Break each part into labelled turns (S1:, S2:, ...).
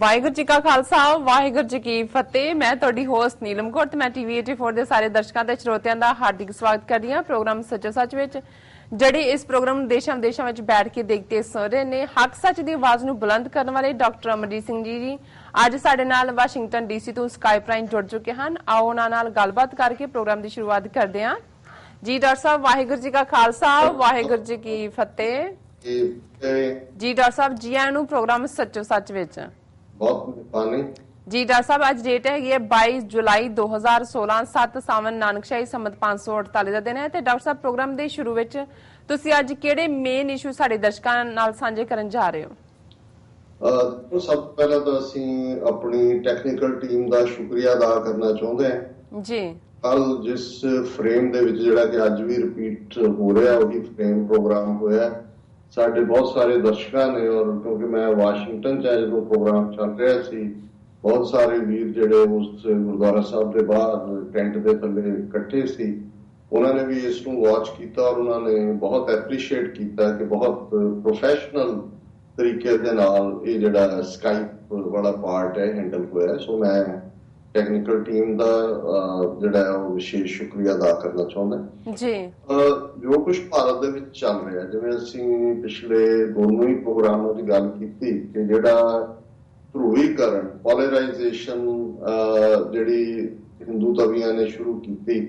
S1: ਵਾਹਿਗੁਰੂ ਜੀ ਕਾ ਖਾਲਸਾ ਵਾਹਿਗੁਰੂ ਜੀ ਕੀ ਫਤਿਹ। ਮੈਂ ਤੁਹਾਡੀ ਹੋਸਟ ਨੀਲਮ ਕੌਰ ਤੇ ਮੈਂ ਟੀਵੀ 84 ਦੇ ਸਾਰੇ ਦਰਸ਼ਕਾਂ ਤੇ ਸਰੋਤਿਆਂ ਦਾ ਹਾਰਦਿਕ ਸਵਾਗਤ ਕਰਦੀ ਹਾਂ ਪ੍ਰੋਗਰਾਮ ਸੱਚੋ ਸੱਚ ਵਿੱਚ ਜਿਹੜੇ ਇਸ ਪ੍ਰੋਗਰਾਮ ਨੂੰ ਦੇਸ਼ਾਂ ਵਿਦੇਸ਼ਾਂ ਵਿੱਚ ਬੈਠ ਕੇ ਦੇਖਦੇ ਸੁਣ ਰਹੇ ਨੇ ਹੱਕ ਸੱਚ ਦੀ ਆਵਾਜ਼ ਨੂੰ ਬੁਲੰਦ ਕਰਨ ਵਾਲੇ ਡਾਕਟਰ ਅਮਰਜੀਤ ਸਿੰਘ ਜੀ ਜੀ ਅੱਜ ਸਾਡੇ ਨਾਲ ਵਾਸ਼ਿੰਗਟਨ ਡੀਸੀ ਤੋਂ ਸਕਾਈਪ ਰਾਈਨ ਜੁੜ ਚੁੱਕੇ ਹਨ। ਆਓ ਉਹਨਾਂ ਨਾਲ ਗੱਲਬਾਤ ਕਰਕੇ ਪ੍ਰੋਗਰਾਮ ਦੀ ਸ਼ੁਰੂਆਤ ਕਰਦੇ ਹਾਂ। ਜੀ ਡਾਕਟਰ ਸਾਹਿਬ ਵਾਹਿਗੁਰੂ ਜੀ ਕਾ ਖਾਲਸਾ ਵਾਹਿਗੁਰੂ ਜੀ ਕੀ ਫਤਿਹ। ਜੀ ਡਾਕਟਰ ਸਾਹਿਬ ਜੀ ਆਇਆਂ ਨੂੰ ਪ੍ਰੋਗਰਾਮ ਸੱਚੋ ਸੱਚ ਵਿੱਚ।
S2: ਬਹੁਤ ਮਿਹਰਬਾਨੀ
S1: ਜੀ ਡਾਕਟਰ ਸਾਹਿਬ ਅੱਜ ਡੇਟ ਹੈਗੀ ਹੈ 22 ਜੁਲਾਈ 2016 7 ਸਾਵਨ ਨਾਨਕਸ਼ਾਹੀ ਸੰਮਤ 548 ਦਾ ਦਿਨ ਹੈ ਤੇ ਡਾਕਟਰ ਸਾਹਿਬ ਪ੍ਰੋਗਰਾਮ ਦੇ ਸ਼ੁਰੂ ਵਿੱਚ ਤੁਸੀਂ ਅੱਜ ਕਿਹੜੇ ਮੇਨ ਇਸ਼ੂ ਸਾਡੇ ਦਰਸ਼ਕਾਂ ਨਾਲ ਸਾਂਝੇ ਕਰਨ ਜਾ ਰਹੇ ਹੋ?
S2: ਅਹ ਸਭ ਪਹਿਲਾਂ ਤਾਂ ਅਸੀਂ ਆਪਣੀ ਟੈਕਨੀਕਲ ਟੀਮ ਦਾ ਸ਼ੁਕਰੀਆ ਅਦਾ ਕਰਨਾ ਚਾਹੁੰਦੇ ਹਾਂ।
S1: ਜੀ।
S2: ਕੱਲ ਜਿਸ ਫਰੇਮ ਦੇ ਵਿੱਚ ਜਿਹੜਾ ਕਿ ਅੱਜ ਵੀ ਰਿਪੀਟ ਹੋ ਰਿਹਾ ਉਹੀ ਫਰੇਮ ਪ੍ਰੋਗਰਾਮ ਹੋਇਆ ਸਾਡੇ ਬਹੁਤ ਸਾਰੇ ਦਰਸ਼ਕਾਂ ਨੇ ਔਰ ਕਿਉਂਕਿ ਮੈਂ ਵਾਸ਼ਿੰਗਟਨ ਚ ਆ ਜਦੋਂ ਪ੍ਰੋਗਰਾਮ ਚੱਲ ਰਿਹਾ ਸੀ, ਬਹੁਤ ਸਾਰੇ ਵੀਰ ਜਿਹੜੇ ਉਸ ਗੁਰਦੁਆਰਾ ਸਾਹਿਬ ਦੇ ਬਾਹਰ ਟੈਂਟ ਦੇ ਥੱਲੇ ਇਕੱਠੇ ਸੀ, ਉਹਨਾਂ ਨੇ ਵੀ ਇਸ ਨੂੰ ਵਾਚ ਕੀਤਾ ਔਰ ਉਹਨਾਂ ਨੇ ਬਹੁਤ ਐਪਰੀਸ਼ੀਏਟ ਕੀਤਾ ਕਿ ਬਹੁਤ ਪ੍ਰੋਫੈਸ਼ਨਲ ਤਰੀਕੇ ਦੇ ਨਾਲ ਇਹ ਜਿਹੜਾ ਸਕਾਈਪ ਵਾਲਾ ਪਾਰਟ ਹੈ ਹੈਂਡਲ ਹੋਇਆ ਸੋ ਮੈਂ ਟੈਕਨੀਕਲ ਟੀਮ ਦਾ ਜਿਹੜਾ ਹੈ ਉਹ ਵਿਸ਼ੇਸ਼ ਸ਼ੁਕਰੀਆ ਅਦਾ ਕਰਨਾ ਚਾਹੁੰਦਾ
S1: ਜੀ।
S2: ਜੋ ਕੁਝ ਭਾਰਤ ਦੇ ਵਿੱਚ ਚੱਲ ਰਿਹਾ ਜਿਵੇਂ ਅਸੀਂ ਪਿਛਲੇ ਦੋਨੋਂ ਹੀ ਪ੍ਰੋਗਰਾਮਾਂ ਦੀ ਗੱਲ ਕੀਤੀ ਕਿ ਜਿਹੜਾ ਧਰੂਵੀਕਰਨ ਪੋਲਰਾਈਜੇਸ਼ਨ ਜਿਹੜੀ ਹਿੰਦੂ ਤਵੀਆਂ ਨੇ ਸ਼ੁਰੂ ਕੀਤੀ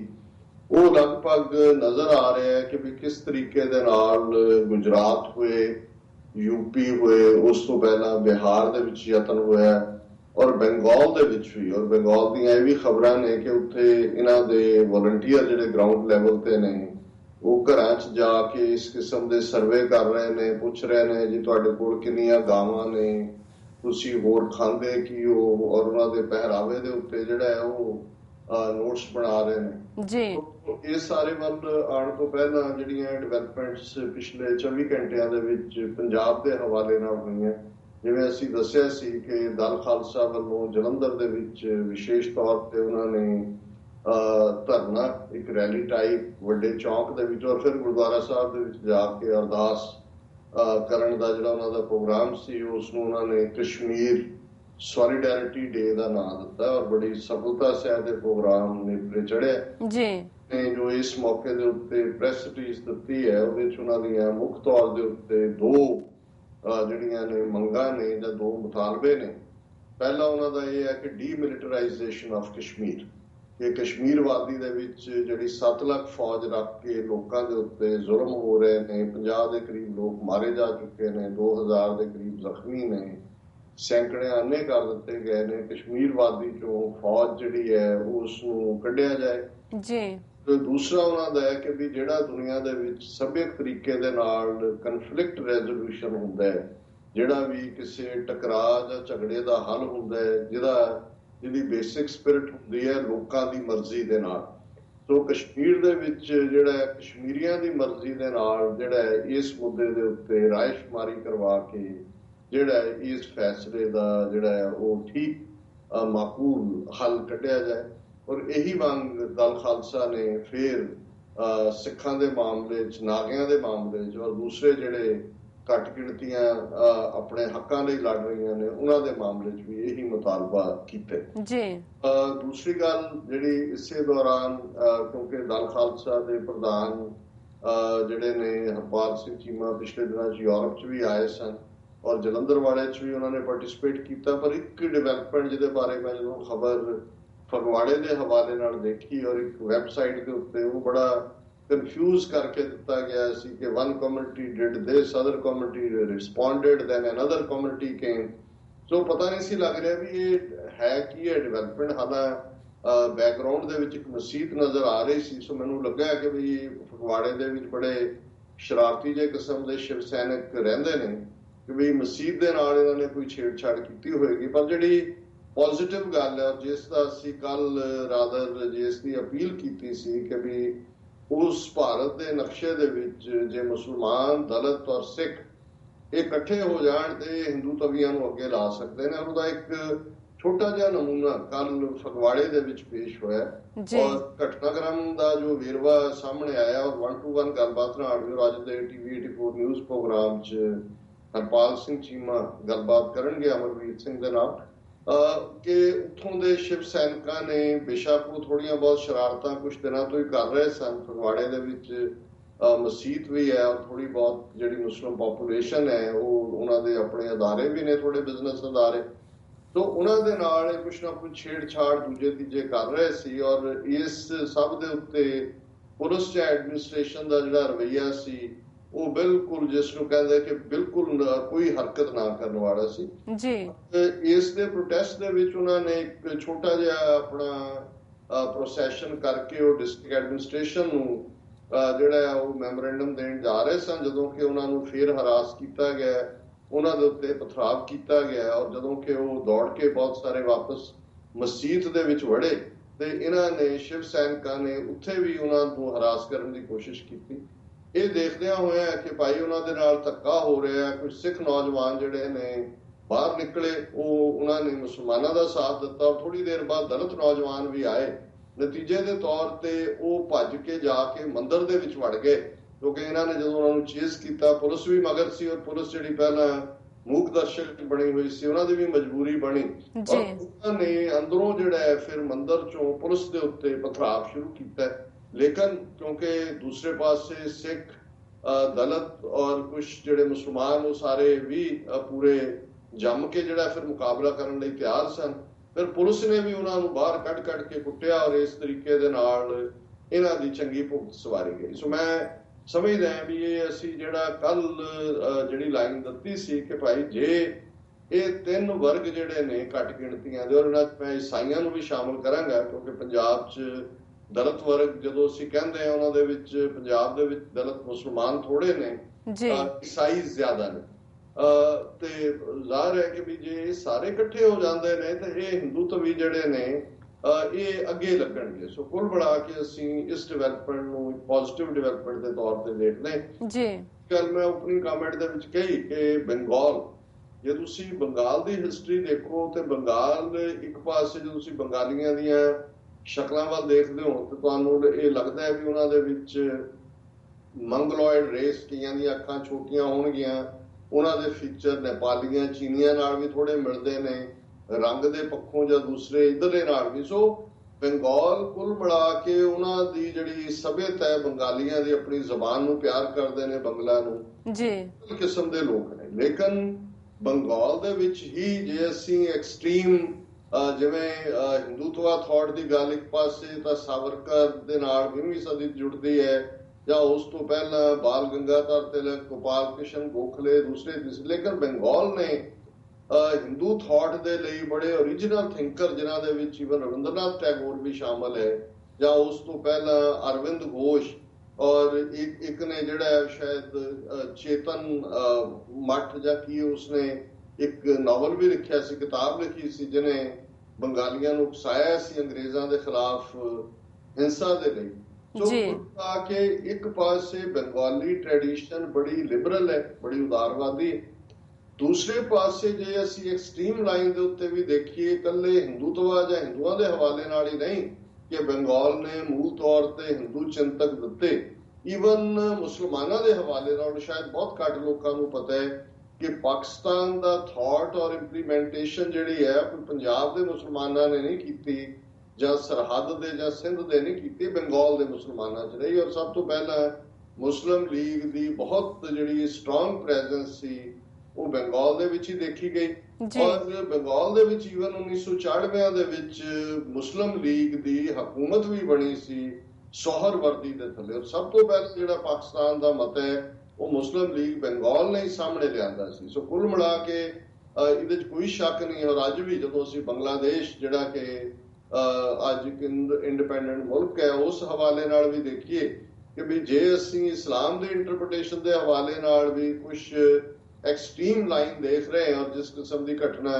S2: ਉਹ ਲਗਭਗ ਨਜ਼ਰ ਆ ਰਿਹਾ ਹੈ ਕਿ ਵੀ ਕਿਸ ਤਰੀਕੇ ਦੇ ਨਾਲ ਗੁਜਰਾਤ ਹੋਏ ਯੂਪੀ ਹੋਏ ਉਸ ਤੋਂ ਪਹਿਲਾਂ ਬਿਹਾਰ ਦੇ ਵਿੱਚ ਯਤਨ ਹੋਇਆ ਔਰ ਬੰਗਾਲ ਦੇ ਵਿੱਚ ਵੀ ਔਰ ਬੰਗਾਲ ਦੀਆਂ ਇਹ ਵੀ ਖਬਰਾਂ ਨੇ ਕਿ ਉੱਥੇ ਇਹਨਾਂ ਦੇ ਵਲੰਟੀਅਰ ਜਿਹੜੇ ਗਰਾਊਂਡ ਲੈਵਲ ਤੇ ਨੇ ਉਹ ਘਰਾਂ 'ਚ ਜਾ ਕੇ ਇਸ ਕਿਸਮ ਦੇ ਸਰਵੇ ਕਰ ਰਹੇ ਨੇ ਪੁੱਛ ਰਹੇ ਨੇ ਜੀ ਤੁਹਾਡੇ ਕੋਲ ਕਿੰਨੀਆਂ ਗਾਵਾਂ ਨੇ ਤੁਸੀਂ ਹੋਰ ਖਾਂਦੇ ਕੀ ਹੋ ਔਰ ਉਹਨਾਂ ਦੇ ਪਹਿਰਾਵੇ ਦੇ ਉੱਤੇ ਜਿਹੜਾ ਹੈ ਉਹ ਨੋਟਸ ਬਣਾ ਰਹੇ ਨੇ।
S1: ਜੀ।
S2: ਇਹ ਸਾਰੇ ਵੱਲ ਆਉਣ ਤੋਂ ਪਹਿਲਾਂ ਜਿਹੜੀਆਂ ਡਿਵੈਲਪਮੈਂਟਸ ਪਿਛਲੇ 24 ਘੰਟਿਆਂ ਦੇ ਵਿੱਚ ਪੰਜਾਬ ਦੇ ਹਵਾਲੇ ਨਾਲ ਹੋਈਆਂ ਜਿਵੇਂ ਅਸੀਂ ਦੱਸਿਆ ਸੀ ਕਿ ਦਲ ਖਾਲਸਾ ਵੱਲੋਂ ਜਲੰਧਰ ਦੇ ਵਿੱਚ ਵਿਸ਼ੇਸ਼ ਤੌਰ ਤੇ ਉਹਨਾਂ ਨੇ ਧਰਨਾ ਇੱਕ ਰੈਲੀ ਟਾਈਪ ਵੱਡੇ ਚੌਂਕ ਦੇ ਵਿੱਚ ਔਰ ਫਿਰ ਗੁਰਦੁਆਰਾ ਸਾਹਿਬ ਦੇ ਵਿੱਚ ਜਾ ਕੇ ਅਰਦਾਸ ਕਰਨ ਦਾ ਜਿਹੜਾ ਉਹਨਾਂ ਦਾ ਪ੍ਰੋਗਰਾਮ ਸੀ ਉਸ ਨੂੰ ਉਹਨਾਂ ਨੇ ਕਸ਼ਮੀਰ ਸੋਲੀਡੈਰਿਟੀ ਡੇ ਦਾ ਨਾਮ ਦਿੱਤਾ ਔਰ ਬੜੀ ਸਫਲਤਾ ਸਹਿ ਦੇ ਪ੍ਰੋਗਰਾਮ ਨੇ ਚੜਿਆ
S1: ਜੀ।
S2: ਨੇ ਜੋ ਇਸ ਮੌਕੇ ਦੇ ਉੱਤੇ ਪ੍ਰੈਸ ਰਿਲੀਜ਼ ਦਿੱਤੀ ਹੈ ਉਹਦੇ ਵਿੱਚ ਉਹਨਾਂ ਦੀਆਂ ਮੁੱਖ ਤੌਰ ਦੇ ਉੱਤੇ ਦੋ ਜਿਹੜੀਆਂ ਨੇ ਮੰਗਾਂ ਨੇ ਜਾਂ ਦੋ ਮੁਤਾਲਬੇ ਨੇ, ਪਹਿਲਾ ਉਹਨਾਂ ਦਾ ਇਹ ਹੈ ਕਿ ਡੀਮਿਲਟਰਾਈਜੇਸ਼ਨ ਆਫ ਕਸ਼ਮੀਰ ਕਿ ਕਸ਼ਮੀਰ ਵਾਦੀ ਦੇ ਵਿੱਚ ਜਿਹੜੀ 7 ਲੱਖ ਫੌਜ ਰੱਖ ਕੇ ਲੋਕਾਂ ਦੇ ਉੱਤੇ ਜ਼ੁਲਮ ਹੋ ਰਹੇ ਨੇ 50 ਦੇ ਕਰੀਬ ਲੋਕ ਮਾਰੇ ਜਾ ਚੁੱਕੇ ਨੇ 2000 ਦੇ ਕਰੀਬ ਜ਼ਖਮੀ ਨੇ ਸੈਂਕੜੇ ਆਨੇ ਕਰ ਦਿੱਤੇ ਗਏ ਨੇ। ਕਸ਼ਮੀਰ ਵਾਦੀ ਚੋਂ ਫੌਜ ਜਿਹੜੀ ਹੈ ਉਸ ਨੂੰ ਕੱਢਿਆ ਜਾਏ।
S1: ਜੀ।
S2: ਤੇ ਦੂਸਰਾ ਉਹਨਾਂ ਦਾ ਹੈ ਕਿ ਵੀ ਜਿਹੜਾ ਦੁਨੀਆ ਦੇ ਵਿੱਚ ਸਭਿਅਕ ਤਰੀਕੇ ਦੇ ਨਾਲ ਕਨਫਲਿਕਟ ਰੈਜ਼ੋਲੂਸ਼ਨ ਹੁੰਦਾ ਹੈ, ਜਿਹੜਾ ਵੀ ਕਿਸੇ ਟਕਰਾਅ ਜਾਂ ਝਗੜੇ ਦਾ ਹੱਲ ਹੁੰਦਾ ਹੈ, ਜਿਹਦਾ, ਜਿਹਦੀ ਬੇਸਿਕ ਸਪਿਰਿਟ ਹੁੰਦੀ ਹੈ ਲੋਕਾਂ ਦੀ ਮਰਜ਼ੀ ਦੇ ਨਾਲ। ਸੋ ਕਸ਼ਮੀਰ ਦੇ ਵਿੱਚ ਜਿਹੜਾ ਕਸ਼ਮੀਰੀਆਂ ਦੀ ਮਰਜ਼ੀ ਦੇ ਨਾਲ ਜਿਹੜਾ ਹੈ, ਇਸ ਮੁੱਦੇ ਦੇ ਉੱਤੇ ਰਾਇਸ਼ਮਾਰੀ ਕਰਵਾ ਕੇ ਜਿਹੜਾ ਇਸ ਫੈਸਲੇ ਦਾ ਜਿਹੜਾ ਹੈ, ਉਹ ਠੀਕ ਮਾਕੂਲ ਹੱਲ ਕੱਢਿਆ ਜਾਏ। ਔਰ ਇਹੀ ਮੰਗ ਦਲ ਖਾਲਸਾ ਨੇ ਫਿਰ ਸਿੱਖਾਂ ਦੇ ਮਾਮਲੇ 'ਚ ਨਾਗਿਆਂ ਦੇ ਮਾਮਲੇ 'ਚ ਔਰ ਦੂਸਰੇ ਜਿਹੜੇ ਘੱਟ ਗਿਣਤੀਆਂ ਆਪਣੇ ਹੱਕਾਂ ਲਈ ਲੜ ਰਹੀਆਂ ਨੇ ਉਹਨਾਂ ਦੇ ਮਾਮਲੇ 'ਚ ਵੀ ਇਹੀ ਮੁਤਾਲਬਾ ਕੀਤੇ।
S1: ਜੀ।
S2: ਦੂਸਰੀ ਗੱਲ ਜਿਹੜੀ ਇਸੇ ਦੌਰਾਨ ਕਿਉਂਕਿ ਦਲ ਖਾਲਸਾ ਦੇ ਪ੍ਰਧਾਨ ਜਿਹੜੇ ਨੇ ਹਰਪਾਲ ਸਿੰਘ ਚੀਮਾ ਪਿਛਲੇ ਦਿਨਾਂ 'ਚ ਯੂਰਪ 'ਚ ਵੀ ਆਏ ਸਨ ਔਰ ਜਲੰਧਰ ਵਾਲੇ 'ਚ ਵੀ ਉਹਨਾਂ ਨੇ ਪਾਰਟਿਸਿਪੇਟ ਕੀਤਾ ਪਰ ਇੱਕ ਡਿਵੈਲਪਮੈਂਟ ਜਿਹਦੇ ਬਾਰੇ ਮੈਂ ਜਦੋਂ ਖਬਰ ਫਗਵਾੜੇ ਦੇ ਹਵਾਲੇ ਨਾਲ ਦੇਖੀ ਔਰ ਇੱਕ ਵੈਬਸਾਈਟ ਦੇ ਉੱਤੇ ਉਹ ਬੜਾ ਕਨਫਿਊਜ਼ ਕਰਕੇ ਦਿੱਤਾ ਗਿਆ ਸੀ ਕਿ one community did this other community responded then another community came so ਪਤਾ ਨਹੀਂ ਸੀ ਲੱਗ ਰਿਹਾ ਵੀ ਇਹ ਹੈ ਕੀ ਹੈ ਡਿਵੈਲਪਮੈਂਟ ਹਾਲਾ ਬੈਕਗ੍ਰਾਉਂਡ ਦੇ ਵਿੱਚ ਇੱਕ ਮਸਜਿਦ ਨਜ਼ਰ ਆ ਰਹੀ ਸੀ ਸੋ ਮੈਨੂੰ ਲੱਗਾ ਕਿ ਵੀ ਫਗਵਾੜੇ ਦੇ ਵਿੱਚ ਬੜੇ ਸ਼ਰਾਰਤੀ ਜਿਹੇ ਕਿਸਮ ਦੇ ਸ਼ਿਵ ਸੈਨਿਕ ਰਹਿੰਦੇ ਨੇ, ਕਿ ਵੀ ਮਸਜਿਦ ਦੇ ਨਾਲ ਇਹਨਾਂ ਨੇ ਕੋਈ ਛੇੜਛਾੜ ਕੀਤੀ ਹੋਏਗੀ। ਪਰ ਜਿਹੜੀ ਪੋਜ਼ਿਟਿਵ ਗੱਲ ਹੈ ਜਿਸ ਦਾ ਅਸੀਂ ਕੱਲ ਰਾਦਰ ਜਿਸ ਦੀ ਅਪੀਲ ਕੀਤੀ ਸੀ ਕਿ ਵੀ ਉਸ ਭਾਰਤ ਦੇ ਨਕਸ਼ੇ ਦੇ ਵਿੱਚ ਜੇ ਮੁਸਲਮਾਨ ਦਲਿਤ ਔਰ ਸਿੱਖ ਇਕੱਠੇ ਹੋ ਜਾਣ ਤੇ ਹਿੰਦੂ ਤਵੀਆਂ ਨੂੰ ਅੱਗੇ ਲਾ ਸਕਦੇ ਨੇ ਉਹਦਾ ਇੱਕ ਛੋਟਾ ਜਿਹਾ ਨਮੂਨਾ ਕੱਲ ਫਗਵਾੜੇ ਦੇ ਵਿੱਚ ਪੇਸ਼ ਹੋਇਆ। ਔਰ ਘਟਨਾਕ੍ਰਮ ਦਾ ਜੋ ਵੇਰਵਾ ਸਾਹਮਣੇ ਆਇਆ ਔਰ 1 ਟੂ 1 ਗੱਲਬਾਤ ਨਾਲ ਵੀ ਅੱਜ ਦੇ ਟੀਵੀ 84 ਨਿਊਜ਼ ਪ੍ਰੋਗਰਾਮ 'ਚ ਹਰਪਾਲ ਸਿੰਘ ਚੀਮਾ ਗੱਲਬਾਤ ਕਰਨਗੇ ਅਮਰਵੀਰ ਸਿੰਘ ਦੇ ਨਾਲ ਕਿ ਉੱਥੋਂ ਦੇ ਸ਼ਿਵ ਸੈਨਿਕਾਂ ਨੇ ਬੇਸ਼ੱਕ ਉਹ ਥੋੜੀਆਂ ਬਹੁਤ ਸ਼ਰਾਰਤਾਂ ਕੁਝ ਦਿਨਾਂ ਤੋਂ ਹੀ ਕਰ ਰਹੇ ਸਨ। ਫਗਵਾੜੇ ਦੇ ਵਿੱਚ, ਅਹ, ਮਸਜਿਦ ਵੀ ਹੈ ਔਰ ਥੋੜੀ ਬਹੁਤ ਜਿਹੜੀ ਮੁਸਲਮ ਪੋਪੂਲੇਸ਼ਨ ਹੈ, ਉਹ ਉਹਨਾਂ ਦੇ ਆਪਣੇ ਅਦਾਰੇ ਵੀ ਨੇ ਥੋੜੇ ਬਿਜ਼ਨਸ ਅਦਾਰੇ। ਤੋਂ ਉਹਨਾਂ ਦੇ ਨਾਲ ਕੁਛ ਨਾ ਕੁਛ ਛੇੜਛਾੜ ਦੂਜੇ ਤੀਜੇ ਕਰ ਰਹੇ ਸੀ ਔਰ ਇਸ ਸਭ ਦੇ ਉੱਤੇ ਪੁਲਿਸ ਜਾਂ ਐਡਮਿਨਿਸਟ੍ਰੇਸ਼ਨ ਦਾ ਜਿਹੜਾ ਰਵਈਆ ਸੀ ਉਹ ਬਿਲਕੁਲ ਜਿਸ ਨੂੰ ਕਹਿੰਦੇ ਕਿ ਬਿਲਕੁਲ ਕੋਈ ਹਰਕਤ ਨਾ ਕਰਨ ਵਾਲਾ ਸੀ।
S1: ਜੀ।
S2: ਤੇ ਇਸ ਦੇ ਪ੍ਰੋਟੈਸਟ ਦੇ ਵਿੱਚ ਉਹਨਾਂ ਨੇ ਇੱਕ ਛੋਟਾ ਜਿਹਾ ਆਪਣਾ ਪ੍ਰੋਸੈਸ਼ਨ ਕਰਕੇ ਉਹ ਡਿਸਟ੍ਰਿਕਟ ਐਡਮਿਨਿਸਟ੍ਰੇਸ਼ਨ ਨੂੰ ਜਿਹੜਾ ਉਹ ਮੈਮੋਰੈਂਡਮ ਦੇਣ ਜਾ ਰਹੇ ਸਨ ਜਦੋਂ ਕਿ ਉਹਨਾਂ ਨੂੰ ਫੇਰ ਹਰਾਸ ਕੀਤਾ ਗਿਆ ਉਹਨਾਂ ਦੇ ਉੱਤੇ ਪਥਰਾਵ ਕੀਤਾ ਗਿਆ ਔਰ ਜਦੋਂ ਕਿ ਉਹ ਦੌੜ ਕੇ ਬਹੁਤ ਸਾਰੇ ਵਾਪਸ ਮਸਜਿਦ ਦੇ ਵਿੱਚ ਵੜੇ ਤੇ ਇਹਨਾਂ ਨੇ ਸ਼ਿਵ ਸੈਨਿਕਾਂ ਨੇ ਉੱਥੇ ਵੀ ਉਹਨਾਂ ਨੂੰ ਹਰਾਸ ਕਰਨ ਦੀ ਕੋਸ਼ਿਸ਼ ਕੀਤੀ। ਇਹ ਦੇਖਦਿਆਂ ਹੋਇਆ ਕਿ ਭਾਈ ਉਹਨਾਂ ਦੇ ਨਾਲ ਧੱਕਾ ਹੋ ਰਿਹਾ ਹੈ ਕੁਝ ਸਿੱਖ ਨੌਜਵਾਨ ਜਿਹੜੇ ਨੇ ਬਾਹਰ ਨਿਕਲੇ ਉਹ ਉਹਨਾਂ ਨੇ ਮੁਸਲਮਾਨਾਂ ਦਾ ਸਾਥ ਦਿੱਤਾ। ਥੋੜੀ ਦੇਰ ਬਾਅਦ ਦਲਿਤ ਨੌਜਵਾਨ ਵੀ ਆਏ। ਨਤੀਜੇ ਦੇ ਤੌਰ ਤੇ ਉਹ ਭੱਜ ਕੇ ਜਾ ਕੇ ਮੰਦਿਰ ਦੇ ਵਿੱਚ ਵੜ ਗਏ ਕਿਉਂਕਿ ਇਹਨਾਂ ਨੇ ਜਦੋਂ ਉਹਨਾਂ ਨੂੰ ਚੇਸ ਕੀਤਾ ਪੁਲਿਸ ਵੀ ਮਗਰ ਸੀ ਔਰ ਪੁਲਿਸ ਜਿਹੜੀ ਪਹਿਲਾਂ ਮੂਕ ਦਰਸ਼ਕ ਬਣੀ ਹੋਈ ਸੀ ਉਹਨਾਂ ਦੀ ਵੀ ਮਜਬੂਰੀ ਬਣੀ।
S1: ਜੀ।
S2: ਉਹਨਾਂ ਨੇ ਅੰਦਰੋਂ ਜਿਹੜਾ ਹੈ ਫਿਰ ਮੰਦਿਰ ਚੋਂ ਪੁਲਿਸ ਦੇ ਉੱਤੇ ਪਥਰਾਵ ਸ਼ੁਰੂ ਕੀਤਾ। ਹੈ। ਲੇਕਿਨ ਕਿਉਂਕਿ ਦੂਸਰੇ ਪਾਸੇ ਸਿੱਖ ਅ, ਦਲਿਤ ਔਰ ਕੁਝ ਜਿਹੜੇ ਮੁਸਲਮਾਨ ਉਹ ਸਾਰੇ ਵੀ ਪੂਰੇ ਜੰਮ ਕੇ ਜਿਹੜਾ ਫਿਰ ਮੁਕਾਬਲਾ ਕਰਨ ਲਈ ਤਿਆਰ ਸਨ ਫਿਰ ਪੁਲਿਸ ਨੇ ਵੀ ਉਹਨਾਂ ਨੂੰ ਬਾਹਰ ਕੱਢ ਕੱਢ ਕੇ ਕੁੱਟਿਆ ਔਰ ਇਸ ਤਰੀਕੇ ਦੇ ਨਾਲ ਇਹਨਾਂ ਦੀ ਚੰਗੀ ਭੁਗਤ ਸਵਾਰੀ ਗਈ ਸੋ ਮੈਂ ਸਮਝਦਾ ਵੀ ਇਹ ਅਸੀਂ ਜਿਹੜਾ ਕੱਲ ਜਿਹੜੀ ਲਾਈਨ ਦਿੱਤੀ ਸੀ ਕਿ ਭਾਈ ਜੇ ਇਹ ਤਿੰਨ ਵਰਗ ਜਿਹੜੇ ਨੇ ਘੱਟ ਗਿਣਤੀਆਂ ਦੇ ਔਰ ਇਹਨਾਂ 'ਚ ਮੈਂ ਈਸਾਈਆਂ ਨੂੰ ਵੀ ਸ਼ਾਮਲ ਕਰਾਂਗਾ ਕਿਉਂਕਿ ਪੰਜਾਬ 'ਚ ਦਲਿਤ ਵਰਗ ਜਦੋਂ ਅਸੀਂ ਕਹਿੰਦੇ ਆ ਉਹਨਾਂ ਦੇ ਵਿੱਚ ਪੰਜਾਬ ਦੇ ਵਿੱਚ ਦਲਿਤ ਮੁਸਲਮਾਨ ਥੋੜੇ ਨੇ
S1: ਜੀ।
S2: ਈਸਾਈ ਜ਼ਿਆਦਾ ਨੇ। ਤੇ ਜ਼ਾਹਰ ਹੈ ਕਿ ਵੀ ਜੇ ਇਹ ਸਾਰੇ ਇਕੱਠੇ ਹੋ ਜਾਂਦੇ ਨੇ ਤੇ ਇਹ ਹਿੰਦੂਤਵੀ ਜਿਹੜੇ ਨੇ ਇਹ ਅੱਗੇ ਲੱਗਣਗੇ। ਸੋ ਕੁੱਲ ਬੜਾ ਕੇ ਅਸੀਂ ਇਸ ਡਿਵੈਲਪਮੈਂਟ ਨੂੰ ਇੱਕ ਪੋਜ਼ਿਟਿਵ ਡਿਵੈਲਪਮੈਂਟ ਦੇ ਤੌਰ ਤੇ ਦੇਖਦੇ
S1: ਜੀ।
S2: ਕੱਲ ਮੈਂ ਆਪਣੀ ਕਮੈਂਟ ਦੇ ਵਿੱਚ ਕਹੀ ਕਿ ਬੰਗਾਲ ਜੇ ਤੁਸੀਂ ਬੰਗਾਲ ਦੀ ਹਿਸਟਰੀ ਦੇਖੋ ਤੇ ਬੰਗਾਲ ਇੱਕ ਪਾਸੇ ਜੇ ਤੁਸੀਂ ਬੰਗਾਲੀਆਂ ਦੀਆਂ ਸ਼ਕਲਾਂ ਵੱਲ ਦੇਖਦੇ ਹੋ ਤੇ ਤੁਹਾਨੂੰ ਇਹ ਲੱਗਦਾ ਹੈ ਵੀ ਉਹਨਾਂ ਦੇ ਵਿੱਚ ਮੰਗਲੋਇਡ ਰੇਸ ਕੀਆਂ ਦੀਆਂ ਅੱਖਾਂ ਛੋਟੀਆਂ ਹੋਣਗੀਆਂ। ਉਹਨਾਂ ਦੇ ਫੀਚਰ ਨੇਪਾਲੀਆਂ ਚੀਨੀਆਂ ਨਾਲ ਵੀ ਥੋੜੇ ਮਿਲਦੇ ਨੇ ਰੰਗ ਦੇ ਪੱਖੋਂ ਜਾਂ ਦੂਸਰੇ ਇਧਰਲੇ ਨਾਲ ਵੀ। ਸੋ ਬੰਗਾਲ ਕੁੱਲ ਮਿਲਾ ਕੇ ਉਹਨਾਂ ਦੀ ਜਿਹੜੀ ਸਭਿਅਤਾ ਹੈ ਬੰਗਾਲੀਆਂ ਦੀ ਆਪਣੀ ਜ਼ਬਾਨ ਨੂੰ ਪਿਆਰ ਕਰਦੇ ਨੇ ਬੰਗਲਾ ਨੂੰ।
S1: ਜੀ।
S2: ਕਿਸਮ ਦੇ ਲੋਕ ਨੇ। ਲੇਕਿਨ ਬੰਗਾਲ ਦੇ ਵਿੱਚ ਹੀ ਜੇ ਅਸੀਂ ਐਕਸਟ੍ਰੀਮ ਜਿਵੇਂ ਅਹ, ਹਿੰਦੂਤਵਾ ਥਾਟ ਦੀ ਗੱਲ ਇੱਕ ਪਾਸੇ ਤਾਂ ਸਾਵਰਕਰ ਦੇ ਨਾਲ 20ਵੀਂ ਸਦੀ 'ਚ ਜੁੜਦੀ ਹੈ ਜਾਂ ਉਸ ਤੋਂ ਪਹਿਲਾਂ ਬਾਲ ਗੰਗਾਧਰ ਤਿਲਕ ਗੋਪਾਲ ਕ੍ਰਿਸ਼ਨ ਗੋਖਲੇ ਦੂਸਰੇ ਲੇਕਿਨ ਬੰਗਾਲ ਨੇ ਹਿੰਦੂ ਥਾਟ ਦੇ ਲਈ ਬੜੇ ਓਰੀਜਨਲ ਥਿੰਕਰ ਜਿਨ੍ਹਾਂ ਦੇ ਵਿੱਚ ਇਵਨ ਰਵਿੰਦਰਨਾਥ ਟੈਗੋਰ ਵੀ ਸ਼ਾਮਲ ਹੈ ਜਾਂ ਉਸ ਤੋਂ ਪਹਿਲਾਂ ਅਰਵਿੰਦ ਘੋਸ਼ ਔਰ ਇੱਕ ਇੱਕ ਨੇ ਜਿਹੜਾ ਸ਼ਾਇਦ ਚੇਤਨ ਮੱਠ ਜਾਂ ਕੀ ਉਸਨੇ ਇੱਕ ਨਾਵਲ ਵੀ ਲਿਖਿਆ ਸੀ ਕਿਤਾਬ ਲਿਖੀ ਸੀ ਜਿਹਨੇ ਬੰਗਾਲੀਆਂ ਨੂੰ ਉਕਸਾਇਆ ਸੀ ਅੰਗਰੇਜ਼ਾਂ ਦੇ ਖਿਲਾਫ ਹਿੰਸਾ ਦੇ ਲਈ।
S1: ਜੀ।
S2: ਆ ਕਿ ਇੱਕ ਪਾਸੇ ਬੰਗਾਲੀ ਟ੍ਰੈਡੀਸ਼ਨ ਬੜੀ ਲਿਬਰਲ ਹੈ ਬੜੀ ਉਦਾਰਵਾਦੀ ਹੈ। ਦੂਸਰੇ ਪਾਸੇ ਜੇ ਅਸੀਂ ਐਕਸਟ੍ਰੀਮ ਲਾਈਨ ਦੇ ਉੱਤੇ ਵੀ ਦੇਖੀਏ ਇਕੱਲੇ ਹਿੰਦੂਤਵਾ ਜਾਂ ਹਿੰਦੂਆਂ ਦੇ ਹਵਾਲੇ ਨਾਲ ਹੀ ਨਹੀਂ ਕਿ ਬੰਗਾਲ ਨੇ ਮੂਲ ਤੌਰ ਤੇ ਹਿੰਦੂ ਚਿੰਤਕ ਦਿੱਤੇ। ਈਵਨ ਮੁਸਲਮਾਨਾਂ ਦੇ ਹਵਾਲੇ ਨਾਲ ਸ਼ਾਇਦ ਬਹੁਤ ਘੱਟ ਲੋਕਾਂ ਨੂੰ ਪਤਾ ਹੈ ਕਿ ਪਾਕਿਸਤਾਨ ਦਾ ਥਾਟ ਔਰ ਇੰਪਲੀਮੈਂਟੇਸ਼ਨ ਜਿਹੜੀ ਹੈ ਉਹ ਪੰਜਾਬ ਦੇ ਮੁਸਲਮਾਨਾਂ ਨੇ ਨਹੀਂ ਕੀਤੀ ਜਾਂ ਸਰਹੱਦ ਦੇ ਜਾਂ ਸਿੰਧ ਦੇ ਨਹੀਂ ਕੀਤੀ ਬੰਗਾਲ ਦੇ ਮੁਸਲਮਾਨਾਂ 'ਚ ਰਹੀ ਔਰ ਸਭ ਤੋਂ ਪਹਿਲਾਂ ਮੁਸਲਿਮ ਲੀਗ ਦੀ ਬਹੁਤ ਜਿਹੜੀ ਸਟਰੋਂਗ ਪ੍ਰੈਜ਼ੈਂਸ ਸੀ ਉਹ ਬੰਗਾਲ ਦੇ ਵਿੱਚ ਹੀ ਦੇਖੀ ਗਈ। ਔਰ ਬੰਗਾਲ ਦੇ ਵਿੱਚ ਈਵਨ 1994 ਦੇ ਵਿੱਚ ਮੁਸਲਿਮ ਲੀਗ ਦੀ ਹਕੂਮਤ ਵੀ ਬਣੀ ਸੀ ਸੋਹਰ ਵਰਦੀ ਦੇ ਥੱਲੇ। ਔਰ ਸਭ ਤੋਂ ਪਹਿਲਾਂ ਜਿਹੜਾ ਪਾਕਿਸਤਾਨ ਦਾ ਮਤ ਹੈ ਉਹ ਮੁਸਲਿਮ ਲੀਗ ਬੰਗਾਲ ਨੇ ਹੀ ਸਾਹਮਣੇ ਲਿਆਂਦਾ ਸੀ। ਸੋ ਕੁੱਲ ਮਿਲਾ ਕੇ ਇਹਦੇ 'ਚ ਕੋਈ ਸ਼ੱਕ ਨਹੀਂ ਔਰ ਅੱਜ ਵੀ ਜਦੋਂ ਅਸੀਂ ਬੰਗਲਾਦੇਸ਼ ਜਿਹੜਾ ਕਿ ਅੱਜ ਇੱਕ ਇੰਡੀਪੈਂਡੈਂਟ ਮੁਲਕ ਹੈ, ਉਸ ਹਵਾਲੇ ਨਾਲ ਵੀ ਦੇਖੀਏ ਕਿ ਵੀ ਜੇ ਅਸੀਂ ਇਸਲਾਮ ਦੇ ਇੰਟਰਪ੍ਰੀਟੇਸ਼ਨ ਦੇ ਹਵਾਲੇ ਨਾਲ ਵੀ ਕੁਝ ਐਕਸਟ੍ਰੀਮ ਲਾਈਨ ਦੇਖ ਰਹੇ ਹਾਂ, ਔਰ ਜਿਸ ਕਿਸਮ ਦੀ ਘਟਨਾ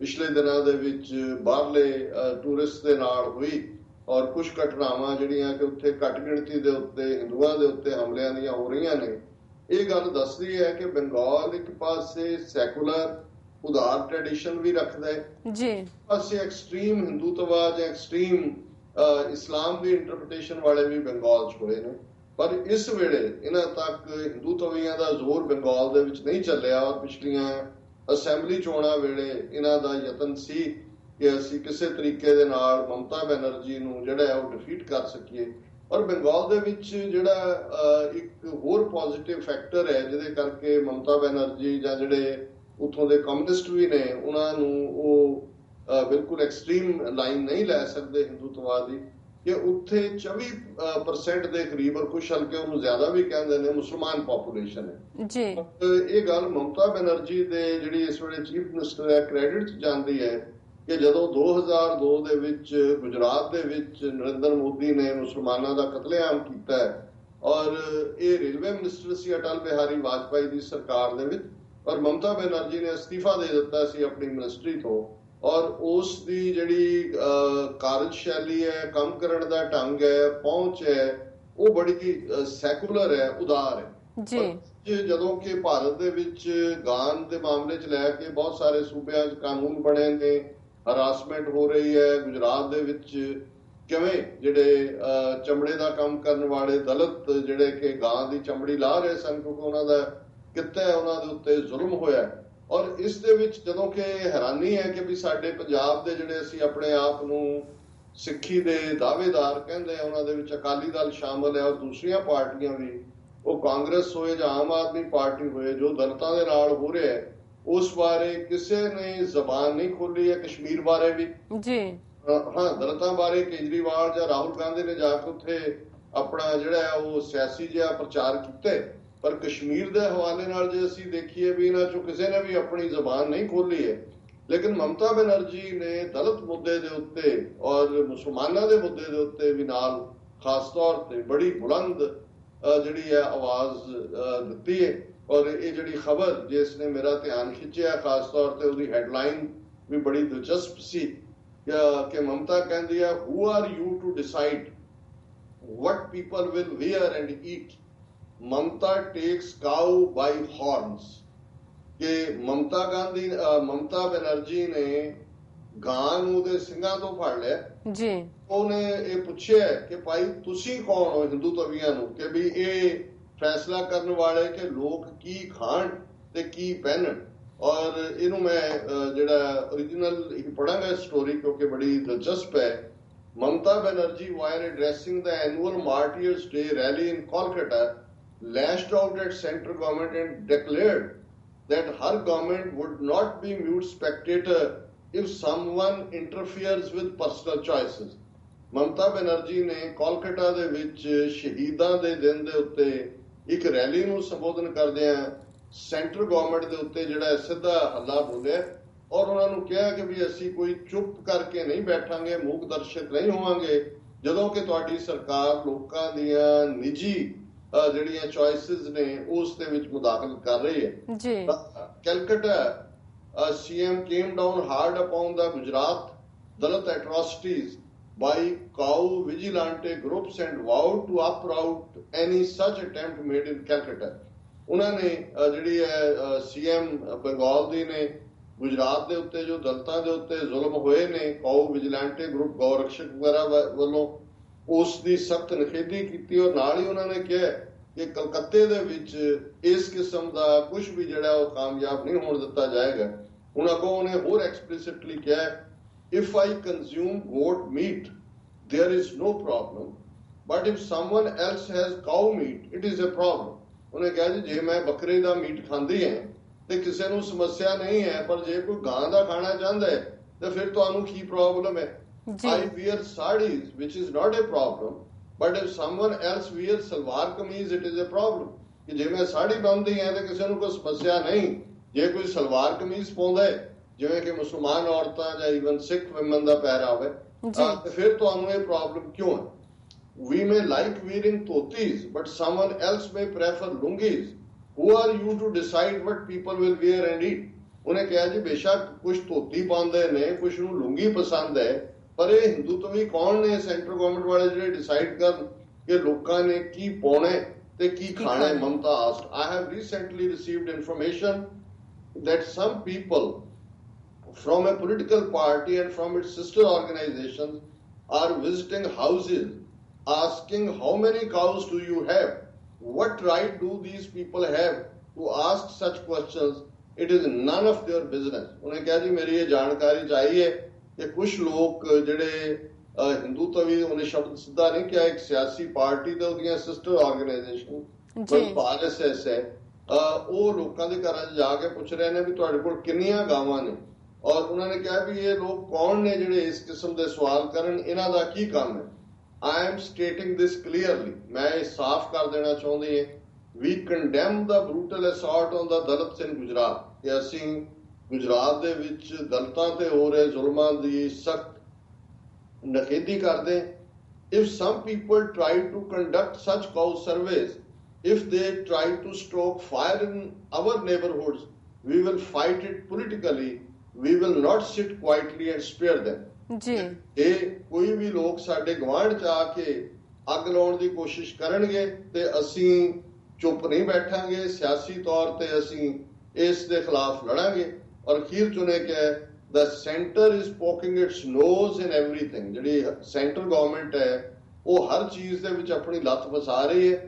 S2: ਪਿਛਲੇ ਦਿਨਾਂ ਦੇ ਵਿੱਚ ਬਾਹਰਲੇ ਟੂਰਿਸਟ ਦੇ ਨਾਲ ਹੋਈ, ਔਰ ਕੁਝ ਘਟਨਾਵਾਂ ਜਿਹੜੀਆਂ ਕਿ ਉੱਥੇ ਘੱਟ ਗਿਣਤੀ ਦੇ ਉੱਤੇ, ਹਿੰਦੂਆਂ ਦੇ ਉੱਤੇ ਹਮਲਿਆਂ ਦੀਆਂ ਹੋ ਰਹੀਆਂ ਨੇ ਇਹ ਗੱਲ ਦੱਸਦੀ ਹੈ ਕਿ ਬੰਗਾਲ ਇੱਕ ਪਾਸੇ ਸੈਕੂਲਰ ਉਦਾਰ ਟ੍ਰੈਡੀਸ਼ਨ ਵੀ ਰੱਖਦਾ ਹੈ
S1: ਜੀ।
S2: ਪਾਸੇ ਐਕਸਟ੍ਰੀਮ ਹਿੰਦੂਤਵਾ ਜਾਂ ਐਕਸਟ੍ਰੀਮ ਇਸਲਾਮ ਦੀ ਇੰਟਰਪ੍ਰੀਟੇਸ਼ਨ ਵਾਲੇ ਵੀ ਬੰਗਾਲ 'ਚ ਹੋਏ ਨੇ। ਪਰ ਇਸ ਵੇਲੇ ਇਹਨਾਂ ਤੱਕ ਹਿੰਦੂ ਤਵੀਆਂ ਦਾ ਜ਼ੋਰ ਬੰਗਾਲ ਦੇ ਵਿੱਚ ਨਹੀਂ ਚੱਲਿਆ। ਔਰ ਪਿਛਲੀਆਂ ਅਸੈਂਬਲੀ ਚੋਣਾਂ ਵੇਲੇ ਇਹਨਾਂ ਦਾ ਯਤਨ ਸੀ ਕਿ ਅਸੀਂ ਕਿਸੇ ਤਰੀਕੇ ਦੇ ਨਾਲ ਮਮਤਾ ਬੈਨਰਜੀ ਨੂੰ ਜਿਹੜਾ ਹੈ ਉਹ ਡਿਫੀਟ ਕਰ ਸਕੀਏ। ਔਰ ਬੰਗਾਲ ਦੇ ਵਿੱਚ ਜਿਹੜਾ ਇੱਕ ਹੋਰ ਪੋਜ਼ਿਟਿਵ ਫੈਕਟਰ ਹੈ ਜਿਹਦੇ ਕਰਕੇ ਮਮਤਾ ਬੈਨਰਜੀ ਜਾਂ ਜਿਹੜੇ ਉਥੋਂ ਦੇ ਕਮਿਊਨਿਸਟ ਵੀ ਨੇ ਉਹਨਾਂ ਨੂੰ ਉਹ ਬਿਲਕੁਲ ਐਕਸਟ੍ਰੀਮ ਲਾਈਨ ਨਹੀਂ ਲੈ ਸਕਦੇ ਹਿੰਦੂਤਵਾਦ ਦੀ ਕਿ ਉੱਥੇ 24% ਦੇ ਕਰੀਬ ਔਰ ਕੁਝ ਹਲਕੇ ਉਹਨੂੰ ਜ਼ਿਆਦਾ ਵੀ ਕਹਿੰਦੇ ਨੇ ਮੁਸਲਮਾਨ ਪੋਪੂਲੇਸ਼ਨ ਹੈ।
S1: ਜੀ।
S2: ਇਹ ਗੱਲ ਮਮਤਾ ਬੈਨਰਜੀ ਦੇ ਜਿਹੜੀ ਇਸ ਵੇਲੇ ਚੀਫ ਮਿਨਿਸਟਰ ਹੈ ਕ੍ਰੈਡਿਟ ਚ ਜਾਂਦੀ ਹੈ ਕਿ ਜਦੋਂ 2002 ਦੇ ਵਿੱਚ ਗੁਜਰਾਤ ਦੇ ਵਿੱਚ ਨਰਿੰਦਰ ਮੋਦੀ ਨੇ ਮੁਸਲਮਾਨਾਂ ਦਾ ਕਤਲੇਆਮ ਕੀਤਾ ਔਰ ਇਹ ਰੇਲਵੇ ਮਿਨਿਸਟਰ ਸੀ ਅਟਲ ਬਿਹਾਰੀ ਵਾਜਪਾਈ ਦੀ ਸਰਕਾਰ ਦੇ ਵਿੱਚ ਔਰ ਮਮਤਾ ਬੈਨਰਜੀ ਨੇ ਅਸਤੀਫਾ ਦੇ ਦਿੱਤਾ ਸੀ ਆਪਣੀ ਮਿਨਿਸਟਰੀ ਤੋਂ ਔਰ ਉਸ ਦੀ ਜਿਹੜੀ ਕਾਰਜਸ਼ੈਲੀ ਹੈ ਕੰਮ ਕਰਨ ਦਾ ਢੰਗ ਹੈ ਪਹੁੰਚ ਹੈ ਉਹ ਬੜੀ ਸੈਕੂਲਰ ਹੈ ਉਦਾਰ ਹੈ।
S1: ਜੀ।
S2: ਜਦੋਂ ਕਿ ਭਾਰਤ ਦੇ ਵਿੱਚ ਗਾਨ ਦੇ ਮਾਮਲੇ 'ਚ ਲੈ ਕੇ ਬਹੁਤ ਸਾਰੇ ਸੂਬਿਆਂ 'ਚ ਕਾਨੂੰਨ ਬਣੇ ਨੇ ਹਰਾਸਮੈਂਟ ਹੋ ਰਹੀ ਹੈ ਗੁਜਰਾਤ ਦੇ ਵਿੱਚ। ਕਿਵੇਂ ਜਿਹੜੇ ਚਮੜੇ ਦਾ ਕੰਮ ਕਰਨ ਵਾਲੇ ਦਲਿਤ ਜਿਹੜੇ ਕਿ ਗਾਂ ਦੀ ਚਮੜੀ ਲਾ ਰਹੇ ਸਨ ਕਿਉਂਕਿ ਉਹਨਾਂ ਦਾ ਕਿੱਤਾ ਹੈ, ਉਹਨਾਂ ਦੇ ਉੱਤੇ ਜ਼ੁਲਮ ਹੋਇਆ ਔਰ ਇਸ ਦੇ ਵਿੱਚ ਜਦੋਂ ਕਿ ਹੈਰਾਨੀ ਹੈ ਕਿ ਵੀ ਸਾਡੇ ਪੰਜਾਬ ਦੇ ਜਿਹੜੇ ਅਸੀਂ ਆਪਣੇ ਆਪ ਨੂੰ ਸਿੱਖੀ ਦੇ ਦਾਅਵੇਦਾਰ ਕਹਿੰਦੇ ਆ, ਉਹਨਾਂ ਦੇ ਵਿੱਚ ਅਕਾਲੀ ਦਲ ਸ਼ਾਮਲ ਹੈ ਔਰ ਦੂਸਰੀਆਂ ਪਾਰਟੀਆਂ ਵੀ, ਉਹ ਕਾਂਗਰਸ ਹੋਏ ਜਾਂ ਆਮ ਆਦਮੀ ਪਾਰਟੀ ਹੋਏ ਜੋ ਦਲਤਾਂ ਦੇ ਨਾਲ ਹੋ ਰਿਹਾ ਹੈ ਉਸ ਬਾਰੇ ਕਿਸੇ ਨੇ ਜ਼ਬਾਨ ਨਹੀਂ ਖੋਲੀ ਹੈ ਕਸ਼ਮੀਰ ਬਾਰੇ ਵੀ।
S1: ਜੀ।
S2: ਹਾਂ ਦਲਿਤਾਂ ਬਾਰੇ ਕੇਜਰੀਵਾਲ ਜਾਂ ਰਾਹੁਲ ਗਾਂਧੀ ਨੇ ਜਾ ਕੇ ਉੱਥੇ ਆਪਣਾ ਜਿਹੜਾ ਉਹ ਸਿਆਸੀ ਜਿਹਾ ਪ੍ਰਚਾਰ ਕੀਤਾ। ਪਰ ਕਸ਼ਮੀਰ ਦੇ ਹਵਾਲੇ ਨਾਲ ਜੇ ਅਸੀਂ ਦੇਖੀਏ ਵੀ ਇਹਨਾਂ ਚੋਂ ਕਿਸੇ ਨੇ ਵੀ ਆਪਣੀ ਜ਼ਬਾਨ ਨਹੀਂ ਖੋਲੀ ਹੈ। ਲੇਕਿਨ ਮਮਤਾ ਬੈਨਰਜੀ ਨੇ ਦਲਿਤ ਮੁੱਦੇ ਦੇ ਉੱਤੇ ਔਰ ਮੁਸਲਮਾਨਾਂ ਦੇ ਮੁੱਦੇ ਦੇ ਉੱਤੇ ਵੀ ਨਾਲ ਖਾਸ ਤੌਰ ਤੇ ਬੜੀ ਬੁਲੰਦ ਜਿਹੜੀ ਹੈ ਆਵਾਜ਼ ਦਿੱਤੀ ਹੈ। ਔਰ ਇਹ ਜਿਹੜੀ ਖਬਰ ਜਿਸ ਨੇ ਮੇਰਾ ਧਿਆਨ ਖਿੱਚਿਆ ਖਾਸ ਤੌਰ ਤੇ ਉਹਦੀ ਹੈਡਲਾਈਨ ਵੀ ਬੜੀ ਦਿਲਚਸਪ ਸੀ ਕਿ- ਮਮਤਾ ਕਹਿੰਦੀ ਹੈ who are you to decide what people will wear and eat? Mamata takes cow by horns ਕਿ ਮਮਤਾ ਗਾਂਧੀ ਮਮਤਾ ਬੈਨਰਜੀ ਨੇ ਗਾਂ ਨੂੰ ਉਹਦੇ ਸਿੰਘਾਂ ਤੋਂ ਫੜ ਲਿਆ।
S1: ਜੀ।
S2: ਉਹਨੇ ਇਹ ਪੁੱਛਿਆ ਕਿ ਭਾਈ ਤੁਸੀਂ ਕੌਣ ਹੋ ਹਿੰਦੂ ਤਵੀਆਂ ਨੂੰ? ਕਿ ਵੀ ਇਹ ਫੈਸਲਾ ਕਰਨ ਵਾਲੇ ਕਿ ਲੋਕ ਕੀ ਖਾਣ ਤੇ ਕੀ ਪਹਿਨਣ ਔਰ ਇਹਨੂੰ ਮੈਂ ਅਹ, ਜਿਹੜਾ origignal ਹੀ ਪੜਾਂਗਾ ਸਟੋਰੀ ਕਿਉਂਕਿ ਬੜੀ ਦਿਲਚਸਪ ਹੈ Mamata Banerjee, while addressing the annual Martyrs' Day rally in Kolkata, lashed out at central government and declared that her government would not be mute spectator if someone interferes with personal choices. Mamata Banerjee ਨੇ ਕੋਲਕਾਤਾ ਦੇ ਵਿੱਚ ਸ਼ਹੀਦਾਂ ਦੇ ਦਿਨ ਦੇ ਉੱਤੇ ਇੱਕ rally ਨੂੰ ਸੰਬੋਧਨ ਕਰਦਿਆਂ ਸੈਂਟਰ ਗਵਰਨਮੈਂਟ ਦੇ ਉੱਤੇ ਜਿਹੜਾ ਸਿੱਧਾ ਹੱਲਾ ਬੋਲਿਆ। ਔਰ ਉਹਨਾਂ ਨੂੰ ਕਿਹਾ ਕਿ ਵੀ ਅਸੀਂ ਕੋਈ ਚੁੱਪ ਕਰਕੇ ਨਹੀਂ ਬੈਠਾਂਗੇ ਮੂਕ ਦਰਸ਼ਕ ਨਹੀਂ ਹੋਵਾਂਗੇ ਜਦੋਂ ਕਿ ਤੁਹਾਡੀ ਸਰਕਾਰ ਲੋਕਾਂ ਦੀਆਂ ਨਿੱਜੀ ਜਿਹੜੀਆਂ ਚੋਇਸਸ ਨੇ ਉਸ ਦੇ ਵਿੱਚ ਮੁਦਾਖਲਤ ਕਰ ਰਹੀ ਹੈ।
S1: ਜੀ।
S2: uh, CM came down hard upon the Gujarat Dalit atrocities by cow vigilante groups and vowed to uproot any such attempt made in Calcutta. ਉਹਨਾਂ ਨੇ ਜਿਹੜੀ ਹੈ ਸੀਐਮ ਬੰਗਾਲ ਦੀ ਨੇ, ਗੁਜਰਾਤ ਦੇ ਉੱਤੇ ਜੋ ਦਲਤਾਂ ਦੇ ਉੱਤੇ ਜ਼ੁਲਮ ਹੋਏ ਨੇ ਕਾਊ ਵਿਜੀਲੈਂਟੇ ਗਰੁੱਪ ਗੌਰਕਸ਼ਕ ਵਗੈਰਾ ਵ- ਵੱਲੋਂ, ਉਸ ਦੀ ਸਖਤ ਨਿਖੇਧੀ ਕੀਤੀ ਔਰ ਨਾਲ ਹੀ ਉਹਨਾਂ ਨੇ ਕਿਹਾ ਕਿ ਕਲਕੱਤੇ ਦੇ ਵਿੱਚ ਇਸ ਕਿਸਮ ਦਾ ਕੁਝ ਵੀ ਜਿਹੜਾ ਉਹ ਕਾਮਯਾਬ ਨਹੀਂ ਹੋਣ ਦਿੱਤਾ ਜਾਏਗਾ ਹੁਣ ਅੱਗੋਂ ਉਹਨੇ ਹੋਰ ਐਕਸਪਲਿਸਿਟਲੀ ਕਿਹਾ if I consume goat meat there is no problem but if someone else has cow meat it is a problem ਉਹਨੇ ਕਿਹਾ ਜੀ ਜੇ ਮੈਂ ਬੱਕਰੇ ਦਾ ਮੀਟ ਖਾਂਦੀ ਹਾਂ ਤੇ ਕਿਸੇ ਨੂੰ ਸਮੱਸਿਆ ਨਹੀਂ ਹੈ ਪਰ ਜੇ ਕੋਈ ਗਾਂ ਦਾ ਖਾਣਾ ਚਾਹੁੰਦਾ ਹੈ ਤੇ ਫਿਰ ਤੁਹਾਨੂੰ ਕੀ ਪ੍ਰੋਬਲਮ ਹੈ
S1: ਜੀ।
S2: I wear sarees which is not a problem but if someone else wears salwar kameez it is a problem ਕਿ ਜੇ ਮੈਂ ਸਾੜੀ ਬੰਨਦੀ ਹਾਂ ਤੇ ਕਿਸੇ ਨੂੰ ਕੋਈ ਸਮੱਸਿਆ ਨਹੀਂ ਜੇ ਕੋਈ ਸਲਵਾਰ ਕਮੀਜ਼ ਪਾਉਂਦਾ ਹੈ ਜਿਵੇਂ ਕਿ ਮੁਸਲਮਾਨ ਔਰਤਾਂ ਜਾਂ ਇਵਨ ਸਿੱਖ ਵਿਮਨ ਦਾ ਪਹਿਰਾਵਾ ਹੈ। ਤਾਂ ਫਿਰ ਤੁਹਾਨੂੰ ਇਹ ਪ੍ਰੋਬਲਮ ਕਿਉਂ ਹੈ? We may like wearing dhotis but someone else may prefer lungis who are you to decide what people will wear and eat? ਉਹਨੇ ਕਿਹਾ ਜੀ ਬੇਸ਼ੱਕ ਕੁਝ ਧੋਤੀ ਪਾਉਂਦੇ ਨੇ ਕੁਝ ਨੂੰ ਲੁੰਗੀ ਪਸੰਦ ਹੈ ਪਰ ਇਹ ਹਿੰਦੂ ਤੋਂ ਵੀ ਕੌਣ ਨੇ? ਸੈਂਟਰ ਗਵਰਨਮੈਂਟ ਵਾਲੇ ਜਿਹੜੇ ਡਿਸਾਈਡ ਕਰਨ ਕਿ ਲੋਕਾਂ ਨੇ ਕੀ ਪਾਉਣਾ ਤੇ ਕੀ ਖਾਣਾ ਹੈ Mamata asked I have recently received information that some people from a political party and from its sister organizations are visiting houses asking how many cows do you have what right do these people have to ask such questions it is none of their business ਉਹਨੇ ਕਿਹਾ ਜੀ ਮੇਰੀ ਇਹ ਜਾਣਕਾਰੀ ਚਾਹੀਏ ਕਿ ਕੁਝ ਲੋਕ ਜਿਹੜੇ ਅਹ, ਹਿੰਦੂਤਵੀ ਉਹਨੇ ਸ਼ਬਦ ਸਿੱਧਾ ਨਹੀਂ ਕਿਹਾ ਇੱਕ ਸਿਆਸੀ ਪਾਰਟੀ ਤੇ ਉਹਦੀਆਂ ਸਿਸਟਰ ਆਰਗੇਨਾਈਜੇਸ਼ਨ
S1: ਜੀ।
S2: ਆਰਐਸਐਸ ਹੈ ਅਹ, ਉਹ ਲੋਕਾਂ ਦੇ ਘਰਾਂ 'ਚ ਜਾ ਕੇ ਪੁੱਛ ਰਹੇ ਨੇ ਵੀ ਤੁਹਾਡੇ ਕੋਲ ਕਿੰਨੀਆਂ ਗਾਵਾਂ ਨੇ ਔਰ ਉਹਨਾਂ ਨੇ ਕਿਹਾ ਵੀ ਇਹ ਲੋਕ ਕੌਣ ਨੇ ਜਿਹੜੇ ਇਸ ਕਿਸਮ ਦੇ ਸਵਾਲ ਕਰਨ? ਇਹਨਾਂ ਦਾ ਕੀ ਕੰਮ ਹੈ? I am stating this clearly ਮੈਂ ਇਹ ਸਾਫ਼ ਕਰ ਦੇਣਾ ਚਾਹੁੰਦੀ ਹਾਂ। We condemn the brutal assault on the Dalits in Gujarat ਕਿ ਅਸੀਂ ਗੁਜਰਾਤ ਦੇ ਵਿੱਚ ਦਲਤਾਂ ਤੇ ਹੋ ਰਹੇ ਜ਼ੁਲਮਾਂ ਦੀ ਸਖਤ ਨਖੇਦੀ ਕਰਦੇ if some people try to conduct such cow surveys, if they try to stroke fire in our neighborhoods, we will fight it politically we will not sit quietly and spare them
S1: ਜੀ
S2: ਇਹ ਕੋਈ ਵੀ ਲੋਕ ਸਾਡੇ ਗਵਾਂਢ ਚ ਆ ਕੇ ਅੱਗ ਲਾਉਣ ਦੀ ਕੋਸ਼ਿਸ਼ ਕਰਨਗੇ ਤੇ ਅਸੀਂ ਚੁੱਪ ਨਹੀਂ ਬੈਠਾਂਗੇ ਸਿਆਸੀ ਤੌਰ ਤੇ ਅਸੀਂ ਇਸ ਦੇ ਖਿਲਾਫ ਲੜਾਂਗੇ ਔਰ ਅਖੀਰ ਚੁਣੇ ਕਿ the center is poking its nose in everything ਜਿਹੜੀ ਸੈਂਟਰ ਗਵਰਨਮੈਂਟ ਹੈ ਉਹ ਹਰ ਚੀਜ਼ ਦੇ ਵਿੱਚ ਆਪਣੀ ਲੱਤ ਫਸਾ ਰਹੀ ਹੈ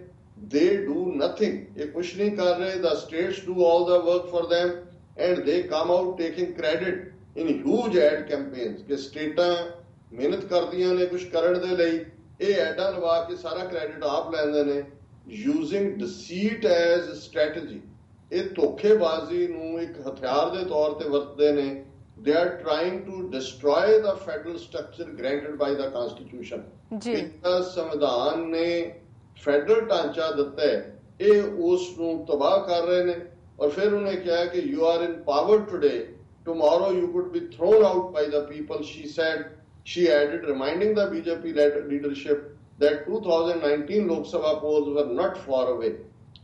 S2: they do nothing ਇਹ ਕੁਝ ਨਹੀਂ ਕਰ ਰਹੇ the states do all the work for them and they come out taking credit in huge ad campaigns ਕਿ ਸਟੇਟਾਂ ਮਿਹਨਤ ਕਰਦੀਆਂ ਨੇ ਕੁਝ ਕਰਨ ਦੇ ਲਈ ਇਹ ਐਡਾਂ ਲਵਾ ਕੇ ਸਾਰਾ ਕ੍ਰੈਡਿਟ ਆਪ ਲੈਂਦੇ ਨੇ ਯੂਜ਼ਿੰਗ ਡਿਸੀਟ ਐਜ਼ ਸਟ੍ਰੈਟਜੀ ਇਹ ਧੋਖੇਬਾਜ਼ੀ ਨੂੰ ਇੱਕ ਹਥਿਆਰ ਦੇ ਤੌਰ ਤੇ ਵਰਤਦੇ ਨੇ they are trying to destroy the federal structure granted by the constitution
S1: ਜੀ
S2: ਸੰਵਿਧਾਨ ਨੇ ਫੈਡਰਲ ਢਾਂਚਾ ਦਿੱਤਾ ਹੈ ਇਹ ਉਸ ਨੂੰ ਤਬਾਹ ਕਰ ਰਹੇ ਨੇ ਔਰ ਫਿਰ ਉਹਨੇ ਕਿਹਾ ਕਿ you are in power today tomorrow you could be thrown out by the people she said. She added reminding the bjp led leadership that 2019 lok sabha polls were not far away.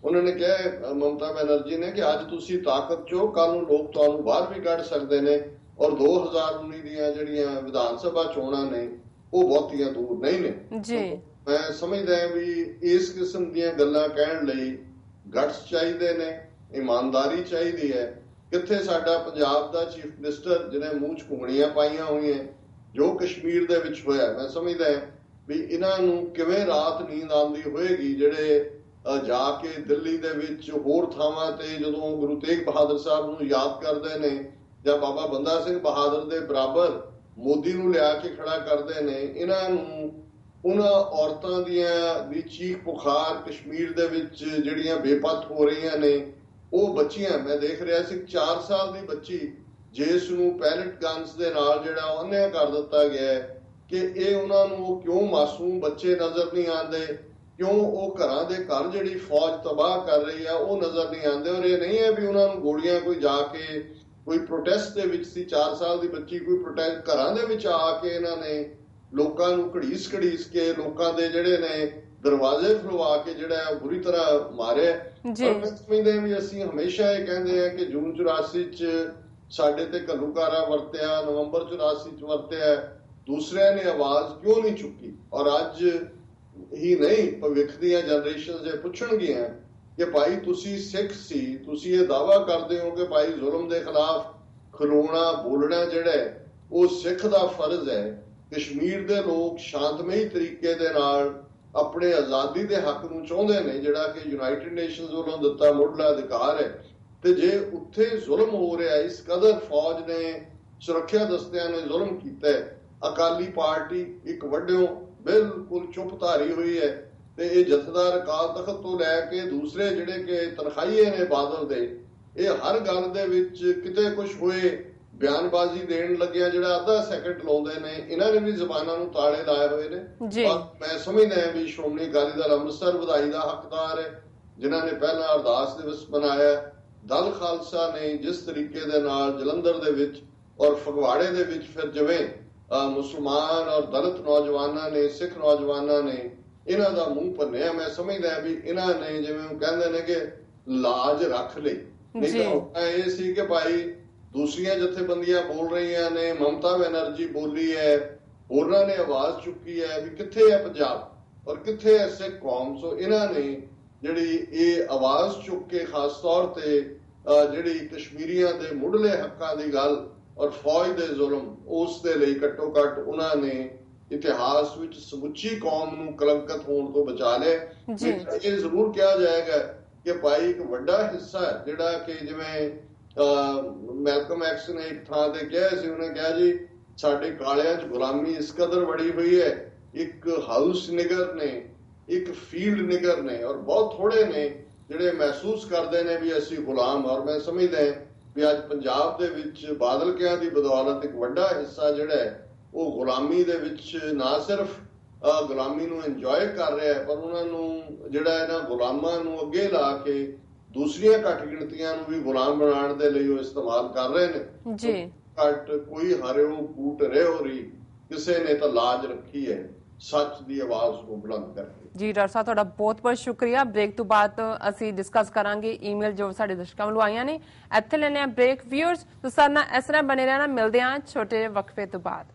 S2: ਉਹਨਾਂ ਨੇ ਕਿਹਾ ਮਮਤਾ ਬੈਨਰਜੀ ਨੇ ਕਿ ਅੱਜ ਤੁਸੀਂ ਤਾਕਤ ਚੋ ਕੱਲ ਨੂੰ ਲੋਕ ਤੁਹਾਨੂੰ ਬਾਹਰ ਵੀ ਕੱਢ ਸਕਦੇ ਨੇ ਔਰ 2019 ਦੀਆਂ ਜਿਹੜੀਆਂ ਵਿਧਾਨ ਸਭਾ ਚੋਣਾਂ ਨੇ ਉਹ ਬਹੁਤੀਆਂ ਦੂਰ ਨਹੀਂ ਨੇ
S1: ਜੀ
S2: ਮੈਂ ਸਮਝਦਾ ਹਾਂ ਵੀ ਇਸ ਕਿਸਮ ਦੀਆਂ ਗੱਲਾਂ ਕਹਿਣ ਲਈ ਗਟਸ ਚਾਹੀਦੇ ਨੇ ਇਮਾਨਦਾਰੀ ਚਾਹੀਦੀ ਹੈ। ਕਿੱਥੇ ਸਾਡਾ ਪੰਜਾਬ ਦਾ ਚੀਫ ਮਿਨਿਸਟਰ ਜਿਹਨੇ ਮੂੰਹ 'ਚ ਘੁੰਗਣੀਆਂ ਪਾਈਆਂ ਹੋਈਆਂ, ਜੋ ਕਸ਼ਮੀਰ ਦੇ ਵਿੱਚ ਹੋਇਆ, ਮੈਂ ਸਮਝਦਾ ਵੀ ਇਹਨਾਂ ਨੂੰ ਕਿਵੇਂ ਰਾਤ ਨੀਂਦ ਆਉਂਦੀ ਹੋਏਗੀ, ਜਿਹੜੇ ਜਾ ਕੇ ਦਿੱਲੀ ਦੇ ਵਿੱਚ ਹੋਰ ਥਾਵਾਂ ਤੇ ਜਦੋਂ ਗੁਰੂ ਤੇਗ ਬਹਾਦਰ ਸਾਹਿਬ ਨੂੰ ਯਾਦ ਕਰਦੇ ਨੇ ਜਾਂ ਬਾਬਾ ਬੰਦਾ ਸਿੰਘ ਬਹਾਦਰ ਦੇ ਬਰਾਬਰ ਮੋਦੀ ਨੂੰ ਲਿਆ ਕੇ ਖੜਾ ਕਰਦੇ ਨੇ, ਇਹਨਾਂ ਨੂੰ ਉਹਨਾਂ ਔਰਤਾਂ ਦੀਆਂ ਦੀ ਚੀਖ ਪੁਖਾਰ ਕਸ਼ਮੀਰ ਦੇ ਵਿੱਚ ਜਿਹੜੀਆਂ ਬੇਪਤ ਹੋ ਰਹੀਆਂ ਨੇ ਉਹ ਬੱਚੀਆਂ, ਮੈਂ ਦੇਖ ਰਿਹਾ ਸੀ 4 ਸਾਲ ਦੀ ਬੱਚੀ ਜਿਸ ਨੂੰ ਪੈਲਟ ਗਨਸ ਦੇ ਨਾਲ ਜਿਹੜਾ ਉਹਨੇ ਕਰ ਦਿੱਤਾ ਗਿਆ ਕਿ ਇਹ ਉਹਨਾਂ ਨੂੰ ਉਹ ਕਿਉਂ ਮਾਸੂਮ ਬੱਚੇ ਨਜ਼ਰ ਨਹੀਂ ਆਉਂਦੇ, ਕਿਉਂ ਉਹ ਘਰਾਂ ਦੇ ਘਰ ਜਿਹੜੀ ਫੌਜ ਤਬਾਹ ਕਰ ਰਹੀ ਆ, ਉਹ ਨਜ਼ਰ ਨਹੀਂ ਆਉਂਦੇ ਔਰ ਇਹ ਨਹੀਂ ਹੈ ਵੀ ਉਹਨਾਂ ਨੂੰ ਗੋਲੀਆਂ ਕੋਈ ਜਾ ਕੇ ਕੋਈ ਪ੍ਰੋਟੈਸਟ ਦੇ ਵਿੱਚ ਸੀ 4 ਸਾਲ ਦੀ ਬੱਚੀ ਕੋਈ ਪ੍ਰੋਟੈਸਟ ਘਰਾਂ ਦੇ ਵਿੱਚ ਆ ਕੇ ਇਹਨਾਂ ਨੇ ਲੋਕਾਂ ਨੂੰ ਘੜੀਸ ਘੜੀਸ ਕੇ ਲੋਕਾਂ ਦੇ ਜਿਹੜੇ ਨੇ ਦਰਵਾਜ਼ੇ ਖੁਲਵਾ ਕੇ ਜਿਹੜਾ ਬੁਰੀ ਤਰ੍ਹਾਂ ਮਾਰਿਆ
S1: ਜੀ।
S2: ਮੈਂ ਸਮਝਦਾ ਵੀ ਅਸੀਂ ਹਮੇਸ਼ਾ ਇਹ ਕਹਿੰਦੇ ਆ ਕਿ ਜੂਨ 84 ਚ ਸਾਡੇ ਤੇ ਘੱਲੂਕਾਰਾ ਵਰਤਿਆ ਨਵੰਬਰ 84 ਚ ਵਰਤਿਆ ਦੂਸਰਿਆਂ ਨੇ ਆਵਾਜ਼ ਕਿਉਂ ਨਹੀਂ ਚੁੱਕੀ? ਔਰ ਅੱਜ ਹੀ ਨਹੀਂ ਭਵਿੱਖ ਦੀਆਂ ਜਨਰੇਸ਼ਨਸ ਇਹ ਪੁੱਛਣਗੀਆਂ ਕਿ ਭਾਈ ਤੁਸੀਂ ਸਿੱਖ ਸੀ ਤੁਸੀਂ ਇਹ ਦਾਵਾ ਕਰਦੇ ਹੋ ਕਿ ਭਾਈ ਜ਼ੁਲਮ ਦੇ ਖਿਲਾਫ ਖਲੋਣਾ ਬੋਲਣਾ ਜਿਹੜਾ ਉਹ ਸਿੱਖ ਦਾ ਫਰਜ਼ ਹੈ। ਕਸ਼ਮੀਰ ਦੇ ਲੋਕ ਸ਼ਾਂਤਮਈ ਤਰੀਕੇ ਦੇ ਨਾਲ ਆਪਣੇ ਆਜ਼ਾਦੀ ਦੇ ਹੱਕ ਨੂੰ ਚਾਹੁੰਦੇ ਨੇ, ਜਿਹੜਾ ਕਿ ਯੂਨਾਈਟਿਡ ਨੇਸ਼ਨਸ ਵੱਲੋਂ ਦਿੱਤਾ ਮੁੱਢਲਾ ਅਧਿਕਾਰ ਹੈ। ਤੇ ਜੇ ਉੱਥੇ ਜ਼ੁਲਮ ਹੋ ਰਿਹਾ ਇਸ ਕਦਰ ਫੌਜ ਨੇ ਸੁਰੱਖਿਆ ਦਸਤਿਆਂ ਨੇ ਜ਼ੁਲਮ ਕੀਤਾ ਹੈ, ਅਕਾਲੀ ਪਾਰਟੀ ਇੱਕ ਵੱਡਿਓ ਬਿਲਕੁਲ ਚੁੱਪ ਧਾਰੀ ਹੋਈ ਹੈ ਤੇ ਇਹ ਜਥੇਦਾਰ ਅਕਾਲ ਤਖਤ ਤੋਂ ਲੈ ਕੇ ਦੂਸਰੇ ਜਿਹੜੇ ਕਿ ਤਨਖਾਈਏ ਨੇ ਬਾਦਲ ਦੇ, ਇਹ ਹਰ ਗੱਲ ਦੇ ਵਿੱਚ ਕਿਤੇ ਕੁਝ ਹੋਏ ਬਿਆਨਬਾਜ਼ੀ ਦੇਣ ਲੱਗਿਆ ਜਿਹੜਾ ਅੱਧਾ ਸੈਕਿੰਡ ਲਾਉਂਦੇ ਨੇ ਇਹਨਾਂ ਨੇ ਵੀ ਜ਼ਬਾਨਾਂ ਨੂੰ ਤਾਲੇ ਲਾਏ ਹੋਏ ਨੇ
S1: ਜੀ।
S2: ਮੈਂ ਸਮਝਦਾ ਹਾਂ ਵੀ ਸ਼੍ਰੋਮਣੀ ਅਕਾਲੀ ਦਲ ਅੰਮ੍ਰਿਤਸਰ ਵਧਾਈ ਦਾ ਹੱਕਦਾਰ ਹੈ ਜਿਨ੍ਹਾਂ ਨੇ ਪਹਿਲਾ ਅਰਦਾਸ ਦਿਵਸ ਬਣਾਇਆ। ਦਲ ਖਾਲਸਾ ਨੇ ਜਿਸ ਤਰੀਕੇ ਦੇ ਨਾਲ ਜਲੰਧਰ ਦੇ ਵਿੱਚ ਔਰ ਫਗਵਾੜੇ ਦੇ ਵਿੱਚ ਫਿਰ ਜਿਵੇਂ ਮੁਸਲਮਾਨ ਔਰ ਦਲਿਤ ਨੌਜਵਾਨਾਂ ਨੇ ਸਿੱਖ ਨੌਜਵਾਨਾਂ ਨੇ ਇਹਨਾਂ ਦਾ ਮੂੰਹ ਭੰਨਿਆ ਮੈਂ ਸਮਝਦਾ ਹਾਂ ਵੀ ਇਹਨਾਂ ਨੇ ਜਿਵੇਂ ਉਹ ਕਹਿੰਦੇ ਨੇ ਕਿ ਲਾਜ ਰੱਖ ਲਈ ਨਹੀਂ। ਤਾਂ ਇਹ ਸੀ ਕਿ ਭਾਈ ਦੂਸਰੀਆਂ ਜਥੇਬੰਦੀਆਂ ਬੋਲ ਰਹੀਆਂ ਨੇ ਮਮਤਾ ਬੈਨਰਜੀ ਬੋਲੀ ਹੈ ਹੋਰਨਾਂ ਨੇ ਆਵਾਜ਼ ਚੁੱਕੀ ਹੈ ਵੀ ਕਿੱਥੇ ਹੈ ਪੰਜਾਬ? ਔਰ ਕਿੱਥੇ ਹੈ ਸਿੱਖ ਕੌਮ? ਸੋ ਇਹਨਾਂ ਨੇ ਜਿਹੜੀ ਇਹ ਆਵਾਜ਼ ਚੁੱਕ ਕੇ ਖਾਸ ਤੌਰ ਤੇ ਜਿਹੜੀ ਕਸ਼ਮੀਰੀਆਂ ਦੇ ਮੁੱਢਲੇ ਹੱਕਾਂ ਦੀ ਗੱਲ ਔਰ ਫੌਜ ਦੇ ਜ਼ੁਲਮ ਉਸ ਦੇ ਲਈ ਘੱਟੋ ਘੱਟ ਉਹਨਾਂ ਨੇ ਇਤਿਹਾਸ ਵਿੱਚ ਸਮੁੱਚੀ ਕੌਮ ਨੂੰ ਕਲੰਕਤ ਹੋਣ ਤੋਂ ਬਚਾ ਲਿਆ।
S1: ਜੀ।
S2: ਇਹ ਜ਼ਰੂਰ ਕਿਹਾ ਜਾਏਗਾ ਕਿ ਭਾਈ ਇੱਕ ਵੱਡਾ ਹਿੱਸਾ ਜਿਹੜਾ ਕਿ ਜਿਵੇਂ ਮੈਲਕਮ ਐਕਸ ਨੇ ਇੱਕ ਥਾਂ ਤੇ ਕਿਹਾ ਸੀ ਉਹਨੇ ਕਿਹਾ ਜੀ, ਸਾਡੇ ਕਾਲਿਆਂ 'ਚ ਗੁਲਾਮੀ ਇਸ ਕਦਰ ਵੜੀ ਹੋਈ ਹੈ। ਇੱਕ ਹਾਊਸ ਨਿਗਰ ਨੇ, ਇੱਕ ਫੀਲਡ ਨਿਗਰ ਨੇ ਔਰ ਬਹੁਤ ਥੋੜੇ ਨੇ ਜਿਹੜੇ ਮਹਿਸੂਸ ਕਰਦੇ ਨੇ ਵੀ ਅਸੀਂ ਗੁਲਾਮ ਔਰ ਮੈਂ ਸਮਝਦਾ ਵੀ ਅੱਜ ਪੰਜਾਬ ਦੇ ਵਿੱਚ ਬਾਦਲ ਕਿਆਂ ਦੀ ਬਦੌਲਤ ਇੱਕ ਵੱਡਾ ਹਿੱਸਾ ਜਿਹੜਾ ਹੈ, ਉਹ ਗੁਲਾਮੀ ਦੇ ਵਿੱਚ ਨਾ ਸਿਰਫ ਗੁਲਾਮੀ ਨੂੰ ਇੰਜੋਏ ਕਰ ਰਿਹਾ ਹੈ, ਪਰ ਉਹਨਾਂ ਨੂੰ ਜਿਹੜਾ ਇਹਨਾਂ ਗੁਲਾਮਾਂ ਨੂੰ ਅੱਗੇ ਲਾ ਕੇ ਦੂਸਰੀਆਂ ਘੱਟ ਗਿਣਤੀਆਂ ਨੂੰ ਵੀ ਗੁਲਾਮ ਬਣਾਉਣ ਦੇ ਲਈ ਉਹ ਇਸਤੇਮਾਲ ਕਰ ਰਹੇ ਨੇ।
S1: ਜੀ।
S2: ਘੱਟ ਕੋਈ ਹਰਿਓ ਕੂਟ ਰਿਓ ਰੀ ਕਿਸੇ ਨੇ ਤਾਂ ਲਾਜ ਰੱਖੀ ਹੈ ਸੱਚ ਦੀ ਆਵਾਜ਼ ਨੂੰ ਬੁਲੰਦ ਕਰਕੇ।
S1: ਜੀ ਡਾਕਟਰ ਸਾਹਿਬ ਤੁਹਾਡਾ ਬਹੁਤ ਬਹੁਤ ਸ਼ੁਕਰੀਆ। ਬ੍ਰੇਕ ਤੋਂ ਬਾਅਦ ਅਸੀਂ ਡਿਸਕਸ ਕਰਾਂਗੇ ਈਮੇਲ ਜੋ ਸਾਡੇ ਦਰਸ਼ਕਾਂ ਵੱਲੋਂ ਆਈਆਂ ਨੇ। ਇੱਥੇ ਲੈਣੇ ਆ ਬ੍ਰੇਕ ਵਿਊਅਰਸ ਤੁਸੀਂ ਸਾਡੇ ਇਸ ਤਰ੍ਹਾਂ ਬਣੇ ਰਹਿਣਾ। ਮਿਲਦੇ ਹਾਂ ਛੋਟੇ ਵਕਫੇ ਤੋਂ ਬਾਅਦ।